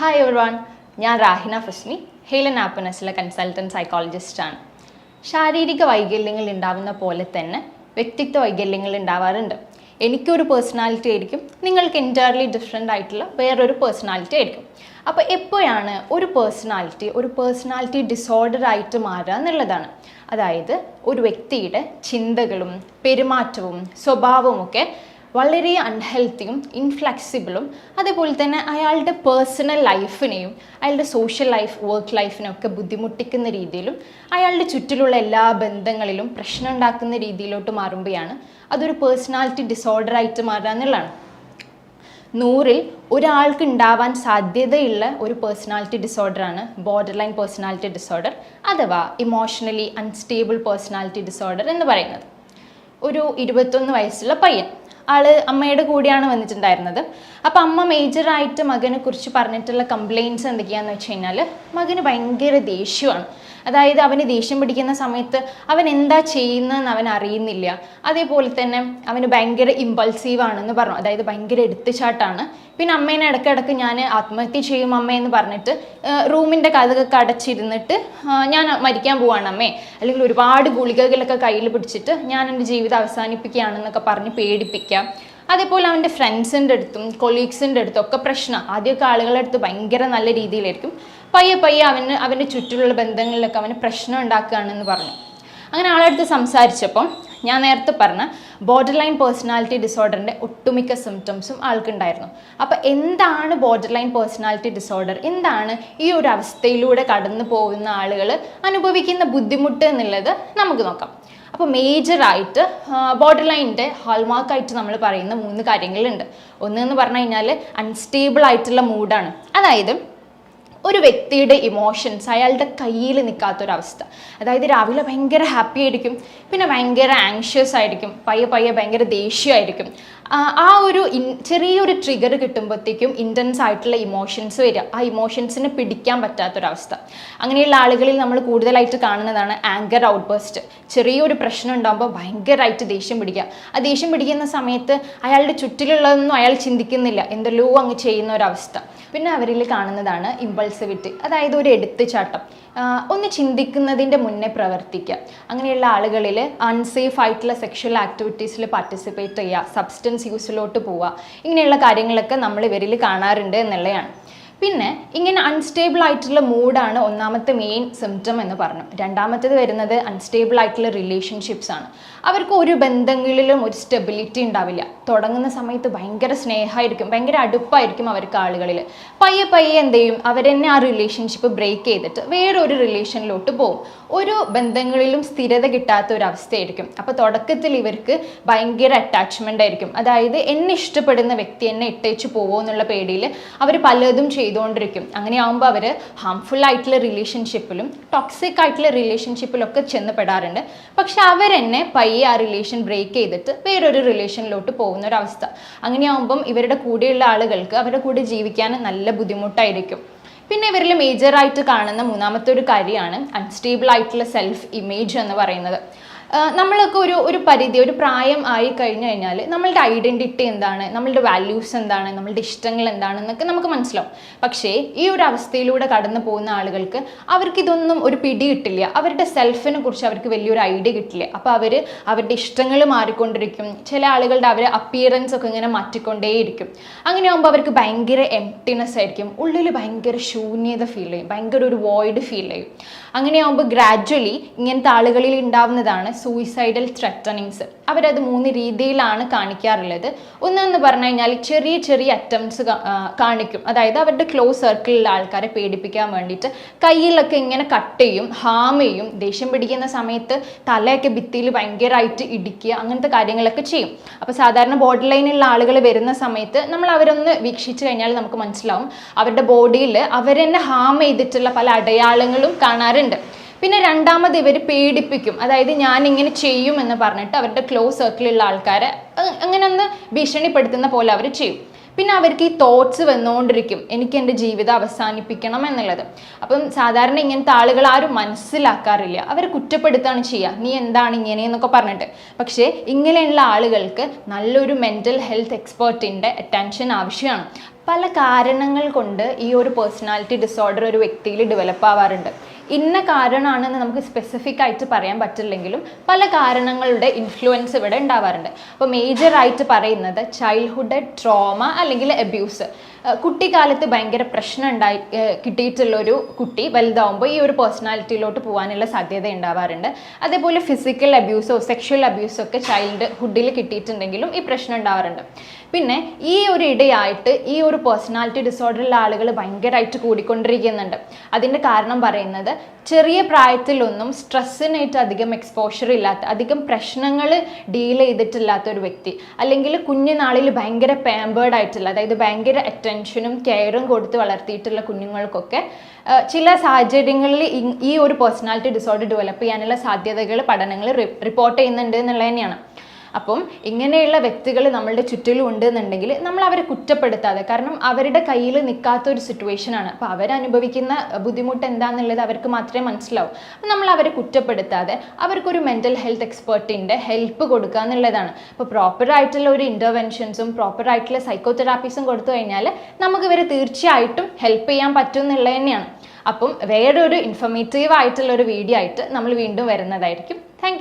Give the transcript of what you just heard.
Hi എവർവാൺ ഞാൻ രാഹിന ഫസ്നി ഹെയ്ലൻ ആപ്പനസിലെ consultant സൈക്കോളജിസ്റ്റാണ് ശാരീരിക വൈകല്യങ്ങൾ ഉണ്ടാവുന്ന പോലെ തന്നെ വ്യക്തിത്വ വൈകല്യങ്ങൾ ഉണ്ടാവാറുണ്ട്. എനിക്കൊരു പേഴ്സണാലിറ്റി ആയിരിക്കും നിങ്ങൾക്ക് എന്റയർലി ഡിഫറെന്റ് ആയിട്ടുള്ള വേറൊരു പേഴ്സണാലിറ്റി ആയിരിക്കും. അപ്പോൾ എപ്പോഴാണ് ഒരു പേഴ്സണാലിറ്റി ഒരു പേഴ്സണാലിറ്റി ഡിസോർഡർ ആയിട്ട് മാറുക എന്നുള്ളതാണ്. അതായത് ഒരു വ്യക്തിയുടെ ചിന്തകളും പെരുമാറ്റവും സ്വഭാവവും ഒക്കെ വളരെ അൺഹെൽത്തിയും ഇൻഫ്ലെക്സിബിളും അതേപോലെ തന്നെ അയാളുടെ പേഴ്സണൽ ലൈഫിനെയും അയാളുടെ സോഷ്യൽ ലൈഫ് വർക്ക് ലൈഫിനൊക്കെ ബുദ്ധിമുട്ടിക്കുന്ന രീതിയിലും അയാളുടെ ചുറ്റിലുള്ള എല്ലാ ബന്ധങ്ങളിലും പ്രശ്നം ഉണ്ടാക്കുന്ന രീതിയിലോട്ട് മാറുമ്പോഴാണ് അതൊരു പേഴ്സണാലിറ്റി ഡിസോർഡർ ആയിട്ട് മാറുക എന്നുള്ളതാണ്. നൂറിൽ ഒരാൾക്ക് ഉണ്ടാവാൻ സാധ്യതയുള്ള ഒരു പേഴ്സണാലിറ്റി ഡിസോർഡറാണ് ബോർഡർ ലൈൻ പേഴ്സണാലിറ്റി ഡിസോർഡർ അഥവാ ഇമോഷണലി അൺസ്റ്റേബിൾ പേഴ്സണാലിറ്റി ഡിസോർഡർ എന്ന് പറയുന്നത്. ഒരു ഇരുപത്തൊന്ന് വയസ്സുള്ള പയ്യൻ. ആൾ അമ്മയുടെ കൂടെയാണ് വന്നിട്ടുണ്ടായിരുന്നത്. അപ്പൊ അമ്മ മേജറായിട്ട് മകനെ കുറിച്ച് പറഞ്ഞിട്ടുള്ള കംപ്ലയിൻസ് എന്തൊക്കെയാന്ന് വെച്ച് കഴിഞ്ഞാൽ മകന് ഭയങ്കര ദേഷ്യമാണ്. അതായത് അവന് ദേഷ്യം പിടിക്കുന്ന സമയത്ത് അവൻ എന്താ ചെയ്യുന്നതെന്ന് അവൻ അറിയുന്നില്ല. അതേപോലെ തന്നെ അവന് ഭയങ്കര ഇമ്പൾസീവ് ആണെന്ന് പറഞ്ഞു. അതായത് ഭയങ്കര എടുത്തുചാട്ടാണ്. പിന്നെ അമ്മേനെ ഇടയ്ക്കിടയ്ക്ക് ഞാൻ ആത്മഹത്യ ചെയ്യും അമ്മയെന്ന് പറഞ്ഞിട്ട് റൂമിന്റെ കഥകൊക്കെ അടച്ചിരുന്നിട്ട് ഞാൻ മരിക്കാൻ പോവാണ് അമ്മേ. അല്ലെങ്കിൽ ഒരുപാട് ഗുളികകളൊക്കെ കയ്യിൽ പിടിച്ചിട്ട് ഞാൻ എന്റെ ജീവിതം അവസാനിപ്പിക്കുകയാണെന്നൊക്കെ പറഞ്ഞ് പേടിപ്പിക്കാം അതേപോലെ അവന്റെ ഫ്രണ്ട്സിന്റെ അടുത്തും കൊളീഗ്സിന്റെ അടുത്തും ഒക്കെ പ്രശ്നം. ആദ്യമൊക്കെ ആളുകളുടെ അടുത്ത് ഭയങ്കര നല്ല രീതിയിലായിരിക്കും. പയ്യെ പയ്യെ അവന് അവന്റെ ചുറ്റിലുള്ള ബന്ധങ്ങളിലൊക്കെ അവന് പ്രശ്നം ഉണ്ടാക്കുകയാണെന്ന് പറഞ്ഞു. അങ്ങനെ ആളുടെ അടുത്ത് സംസാരിച്ചപ്പം ഞാൻ നേരത്തെ പറഞ്ഞ ബോർഡർ ലൈൻ പേഴ്സണാലിറ്റി ഡിസോർഡറിന്റെ ഒട്ടുമിക്ക സിംറ്റംസും ആൾക്കുണ്ടായിരുന്നു. അപ്പോൾ എന്താണ് ബോർഡർ ലൈൻ പേഴ്സണാലിറ്റി ഡിസോർഡർ എന്താണ് ഈ ഒരു അവസ്ഥയിലൂടെ കടന്നു പോകുന്ന ആളുകൾ അനുഭവിക്കുന്ന ബുദ്ധിമുട്ട് എന്നുള്ളത് നമുക്ക് നോക്കാം. അപ്പോൾ മേജറായിട്ട് ബോർഡർ ലൈനിന്റെ ഹാൾമാർക്കായിട്ട് നമ്മൾ പറയുന്ന മൂന്ന് കാര്യങ്ങളുണ്ട്. ഒന്ന് എന്ന് പറഞ്ഞു കഴിഞ്ഞാൽ അൺസ്റ്റേബിൾ ആയിട്ടുള്ള മൂഡാണ് അതായത് ഒരു വ്യക്തിയുടെ ഇമോഷൻസ് അയാളുടെ കയ്യിൽ നിൽക്കാത്തൊരവസ്ഥ. അതായത് രാവിലെ ഭയങ്കര ഹാപ്പി ആയിരിക്കും പിന്നെ ഭയങ്കര ആങ്ഷ്യസ് ആയിരിക്കും പയ്യെ പയ്യെ ഭയങ്കര ദേഷ്യമായിരിക്കും ആ ഒരു ചെറിയൊരു ട്രിഗർ കിട്ടുമ്പോഴത്തേക്കും ഇന്റൻസ് ആയിട്ടുള്ള ഇമോഷൻസ് വരിക. ആ ഇമോഷൻസിനെ പിടിക്കാൻ പറ്റാത്തൊരവസ്ഥ. അങ്ങനെയുള്ള ആളുകളിൽ നമ്മൾ കൂടുതലായിട്ട് കാണുന്നതാണ് ആങ്കർ ഔട്ട്ബേസ്റ്റ് ചെറിയൊരു പ്രശ്നം ഉണ്ടാകുമ്പോൾ ഭയങ്കരമായിട്ട് ദേഷ്യം പിടിക്കുക. ആ ദേഷ്യം പിടിക്കുന്ന സമയത്ത് അയാളുടെ ചുറ്റിലുള്ളതൊന്നും അയാൾ ചിന്തിക്കുന്നില്ല. എന്തെല്ലോ അങ്ങ് ചെയ്യുന്ന ഒരവസ്ഥ പിന്നെ അവരിൽ കാണുന്നതാണ് ഇമ്പൾസിവിറ്റി അതായത് ഒരു എടുത്തുചാട്ടം. ഒന്ന് ചിന്തിക്കുന്നതിന്റെ മുന്നേ പ്രവർത്തിക്കുക. അങ്ങനെയുള്ള ആളുകളിൽ അൺസേഫ് ആയിട്ടുള്ള സെക്ഷൽ ആക്ടിവിറ്റീസിൽ പാർട്ടിസിപ്പേറ്റ് ചെയ്യുക. സബ്സ്റ്റൻസ് യൂസിലോട്ട് പോവുക. ഇങ്ങനെയുള്ള കാര്യങ്ങളൊക്കെ നമ്മൾ ഇവരിൽ കാണാറുണ്ട് എന്നുള്ളതാണ്. പിന്നെ ഇങ്ങനെ അൺസ്റ്റേബിൾ ആയിട്ടുള്ള മൂഡാണ് ഒന്നാമത്തെ മെയിൻ സിംറ്റം എന്ന് പറഞ്ഞു. രണ്ടാമത്തേത് വരുന്നത് അൺസ്റ്റേബിൾ ആയിട്ടുള്ള റിലേഷൻഷിപ്സ് ആണ്. അവർക്ക് ഒരു ബന്ധങ്ങളിലും ഒരു സ്റ്റെബിലിറ്റി ഉണ്ടാവില്ല. തുടങ്ങുന്ന സമയത്ത് ഭയങ്കര സ്നേഹമായിരിക്കും ഭയങ്കര അടുപ്പായിരിക്കും അവർക്ക് ആളുകളിൽ പയ്യെ പയ്യെ എന്ത് ചെയ്യും? അവരെന്നെ ആ റിലേഷൻഷിപ്പ് ബ്രേക്ക് ചെയ്തിട്ട് വേറൊരു റിലേഷനിലോട്ട് പോകും. ഒരു ബന്ധങ്ങളിലും സ്ഥിരത കിട്ടാത്ത ഒരു അവസ്ഥയായിരിക്കും. അപ്പോൾ തുടക്കത്തിൽ ഇവർക്ക് ഭയങ്കര അറ്റാച്ച്മെന്റ് ആയിരിക്കും. അതായത് എന്നെ ഇഷ്ടപ്പെടുന്ന വ്യക്തി എന്നെ ഇട്ടേച്ച് പോവോ എന്നുള്ള പേടിയിൽ അവർ പലതും ചെയ്തുകൊണ്ടിരിക്കും. അങ്ങനെയാകുമ്പോൾ അവർ ഹാംഫുൾ ആയിട്ടുള്ള റിലേഷൻഷിപ്പിലും ടോക്സിക് ആയിട്ടുള്ള റിലേഷൻഷിപ്പിലൊക്കെ ചെന്ന് പെടാറുണ്ട്. പക്ഷെ അവരെന്നെ പയ്യെ ആ റിലേഷൻ ബ്രേക്ക് ചെയ്തിട്ട് വേറൊരു റിലേഷനിലോട്ട് പോകുന്ന ഒരു അവസ്ഥ അങ്ങനെയാകുമ്പം ഇവരുടെ കൂടെയുള്ള ആളുകൾക്ക് അവരുടെ കൂടെ ജീവിക്കാൻ നല്ല ബുദ്ധിമുട്ടായിരിക്കും. പിന്നെ ഇവരിൽ മേജറായിട്ട് കാണുന്ന മൂന്നാമത്തെ ഒരു കാര്യമാണ് അൺസ്റ്റേബിൾ ആയിട്ടുള്ള സെൽഫ് ഇമേജ് എന്ന് പറയുന്നത്. നമ്മളൊക്കെ ഒരു ഒരു പരിധി ഒരു പ്രായം ആയി കഴിഞ്ഞു കഴിഞ്ഞാൽ നമ്മളുടെ ഐഡന്റിറ്റി എന്താണ്? നമ്മളുടെ വാല്യൂസ് എന്താണ്? നമ്മളുടെ ഇഷ്ടങ്ങൾ എന്താണെന്നൊക്കെ നമുക്ക് മനസ്സിലാവും. പക്ഷേ ഈ ഒരു അവസ്ഥയിലൂടെ കടന്നു പോകുന്ന ആളുകൾക്ക് അവർക്ക് ഇതൊന്നും ഒരു പിടി കിട്ടില്ല. അവരുടെ സെൽഫിനെ കുറിച്ച് അവർക്ക് വലിയൊരു ഐഡിയ കിട്ടില്ല. അപ്പോൾ അവർ അവരുടെ ഇഷ്ടങ്ങൾ മാറിക്കൊണ്ടിരിക്കും. ചില ആളുകളുടെ അവരെ അപ്പിയറൻസ് ഒക്കെ ഇങ്ങനെ മാറ്റിക്കൊണ്ടേയിരിക്കും. അങ്ങനെ ആകുമ്പോൾ അവർക്ക് ഭയങ്കര എംപ്റ്റിനെസ് ആയിരിക്കും. ഉള്ളിൽ ഭയങ്കര ശൂന്യത ഫീൽ ചെയ്യും. ഭയങ്കര ഒരു വോയിഡ് ഫീൽ ചെയ്യും. അങ്ങനെയാകുമ്പോൾ ഗ്രാജ്വലി ഇങ്ങനത്തെ ആളുകളിൽ ഉണ്ടാവുന്നതാണ് സൂയിസൈഡൽ ത്രെറ്റനിങ്സ് അവരത് മൂന്ന് രീതിയിലാണ് കാണിക്കാറുള്ളത്. ഒന്നെന്ന് പറഞ്ഞു കഴിഞ്ഞാൽ ചെറിയ ചെറിയ അറ്റംപ്റ്റ്സ് കാണിക്കും. അതായത് അവരുടെ ക്ലോസ് സർക്കിളിലുള്ള ആൾക്കാരെ പേടിപ്പിക്കാൻ വേണ്ടിയിട്ട് കയ്യിലൊക്കെ ഇങ്ങനെ കട്ട് ചെയ്യും ഹാം ചെയ്യും ദേഷ്യം പിടിക്കുന്ന സമയത്ത് തലയൊക്കെ ഭിത്തിയിൽ ഭയങ്കരമായിട്ട് ഇടിക്കുക അങ്ങനത്തെ കാര്യങ്ങളൊക്കെ ചെയ്യും. അപ്പോൾ സാധാരണ ബോർഡർ ലൈനിലുള്ള ആളുകൾ വരുന്ന സമയത്ത് നമ്മൾ അവരൊന്ന് വീക്ഷിച്ചു കഴിഞ്ഞാൽ നമുക്ക് മനസ്സിലാവും. അവരുടെ ബോഡിയിൽ അവരെന്നെ ഹാം ചെയ്തിട്ടുള്ള പല അടയാളങ്ങളും കാണാറുണ്ട്. പിന്നെ രണ്ടാമത് ഇവർ പേടിപ്പിക്കും. അതായത് ഞാൻ ഇങ്ങനെ ചെയ്യും എന്ന് പറഞ്ഞിട്ട് അവരുടെ ക്ലോസ് സർക്കിളിലുള്ള ആൾക്കാരെ അങ്ങനെ ഒന്ന് ഭീഷണിപ്പെടുത്തുന്ന പോലെ അവർ ചെയ്യും. പിന്നെ അവർക്ക് ഈ തോട്ട്സ് വന്നുകൊണ്ടിരിക്കും എനിക്ക് എന്റെ ജീവിതം അവസാനിപ്പിക്കണം എന്നുള്ളത്. അപ്പം സാധാരണ ഇങ്ങനത്തെ ആളുകൾ ആരും മനസ്സിലാക്കാറില്ല. അവർ കുറ്റപ്പെടുത്താണ് ചെയ്യുക. നീ എന്താണ് ഇങ്ങനെ? എന്നൊക്കെ പറഞ്ഞിട്ട്. പക്ഷേ ഇങ്ങനെയുള്ള ആളുകൾക്ക് നല്ലൊരു മെന്റൽ ഹെൽത്ത് എക്സ്പേർട്ടിന്റെ അറ്റൻഷൻ ആവശ്യമാണ്. പല കാരണങ്ങൾ കൊണ്ട് ഈ ഒരു പേഴ്സണാലിറ്റി ഡിസോർഡർ ഒരു വ്യക്തിയിൽ ഡെവലപ്പ് ആവാറുണ്ട്. ഇന്ന കാരണമാണെന്ന് നമുക്ക് സ്പെസിഫിക് ആയിട്ട് പറയാൻ പറ്റില്ലെങ്കിലും പല കാരണങ്ങളുടെ ഇൻഫ്ലുവൻസ് ഇവിടെ ഉണ്ടാവാറുണ്ട്. അപ്പോൾ മേജർ ആയിട്ട് പറയുന്നത് ചൈൽഡ്ഹുഡ് ട്രോമ അല്ലെങ്കിൽ അബ്യൂസ് കുട്ടിക്കാലത്ത് ഭയങ്കര പ്രശ്നം ഉണ്ടായി ഏഹ് കിട്ടിയിട്ടുള്ള ഒരു കുട്ടി വലുതാവുമ്പോൾ ഈ ഒരു പേഴ്സണാലിറ്റിയിലോട്ട് പോകാനുള്ള സാധ്യത ഉണ്ടാവാറുണ്ട്. അതേപോലെ ഫിസിക്കൽ അബ്യൂസോ സെക്ഷൽ അബ്യൂസോ ഒക്കെ ചൈൽഡ്ഹുഡിൽ കിട്ടിയിട്ടുണ്ടെങ്കിലും ഈ പ്രശ്നം ഉണ്ടാവാറുണ്ട്. പിന്നെ ഈ ഒരു ഇടയായിട്ട് ഈ ഒരു പേഴ്സണാലിറ്റി ഡിസോർഡറുള്ള ആളുകൾ ഭയങ്കരമായിട്ട് കൂടിക്കൊണ്ടിരിക്കുന്നുണ്ട്. അതിന്റെ കാരണം പറയുന്നത് ചെറിയ പ്രായത്തിലൊന്നും സ്ട്രെസ്സിനായിട്ട് അധികം എക്സ്പോഷർ ഇല്ലാത്ത അധികം പ്രശ്നങ്ങൾ ഡീൽ ചെയ്തിട്ടില്ലാത്ത ഒരു വ്യക്തി അല്ലെങ്കിൽ കുഞ്ഞുനാളിൽ ഭയങ്കര പാമ്പേർഡ് ആയിട്ടുള്ള അതായത് ഭയങ്കര അറ്റൻഷനും കെയറും കൊടുത്ത് വളർത്തിയിട്ടുള്ള കുഞ്ഞുങ്ങൾക്കൊക്കെ ചില സാഹചര്യങ്ങളിൽ ഈ- ഒരു പേഴ്സണാലിറ്റി ഡിസോർഡർ ഡെവലപ്പ് ചെയ്യാനുള്ള സാധ്യതകൾ പഠനങ്ങൾ റിപ്പോർട്ട് ചെയ്യുന്നുണ്ട് എന്നുള്ളത് തന്നെയാണ്. അപ്പം ഇങ്ങനെയുള്ള വ്യക്തികൾ നമ്മളുടെ ചുറ്റിലും ഉണ്ട് എന്നുണ്ടെങ്കിൽ നമ്മൾ അവരെ കുറ്റപ്പെടുത്താതെ കാരണം അവരുടെ കയ്യിൽ നിൽക്കാത്ത ഒരു സിറ്റുവേഷൻ ആണ്. അപ്പോൾ അവരനുഭവിക്കുന്ന ബുദ്ധിമുട്ട് എന്താണെന്നുള്ളത് അവർക്ക് മാത്രമേ മനസ്സിലാവൂ. അപ്പം നമ്മൾ അവരെ കുറ്റപ്പെടുത്താതെ അവർക്കൊരു മെന്റൽ ഹെൽത്ത് എക്സ്പേർട്ടിന്റെ ഹെൽപ്പ് കൊടുക്കുക എന്നുള്ളതാണ്. അപ്പോൾ പ്രോപ്പറായിട്ടുള്ള ഒരു ഇന്റർവെൻഷൻസും പ്രോപ്പറായിട്ടുള്ള സൈക്കോതെറാപ്പീസും കൊടുത്തു കഴിഞ്ഞാൽ നമുക്ക് ഇവരെ തീർച്ചയായിട്ടും ഹെൽപ്പ് ചെയ്യാൻ പറ്റും എന്നുള്ളത് തന്നെയാണ്. അപ്പം വേറൊരു ഇൻഫർമേറ്റീവ് ആയിട്ടുള്ള ഒരു വീഡിയോ ആയിട്ട് നമ്മൾ വീണ്ടും വരുന്നതായിരിക്കും. താങ്ക്